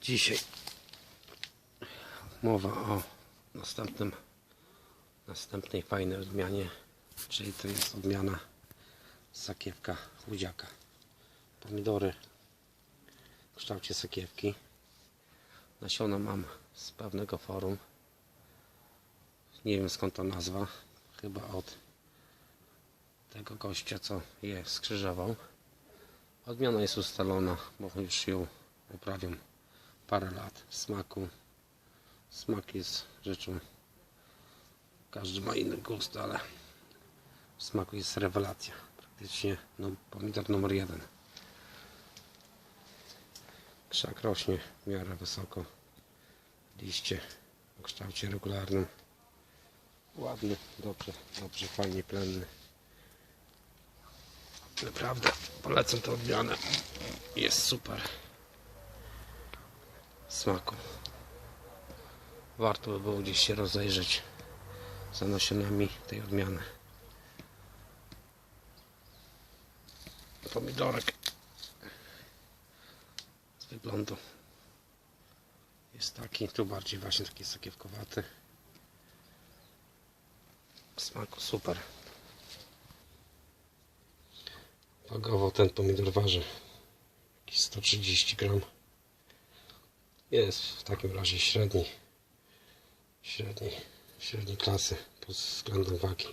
Dzisiaj mowa o następnym, następnej fajnej odmianie, czyli to jest odmiana sakiewka chudziaka. Pomidory w kształcie sakiewki. Nasiona mam z pewnego forum. Nie wiem skąd ta nazwa. Chyba od tego gościa, co je skrzyżował. Odmiana jest ustalona, bo już ją uprawiam parę lat smaku. Smak jest rzeczą. Każdy ma inny gust, ale w smaku jest rewelacja. Praktycznie no, pomidor numer jeden. Krzak rośnie w miarę wysoko. Liście o kształcie regularnym. Ładny, dobrze, dobrze, fajnie plenny. Naprawdę polecam tę odmianę. Jest super. Smaku. Warto by było gdzieś się rozejrzeć za nasionami tej odmiany. Pomidorek z wyglądu jest taki, tu bardziej właśnie taki sakiewkowaty. W smaku super. Wagowo ten pomidor waży jakieś 130 gram. Jest w takim razie średni, średni, średniej klasy pod względem wagi.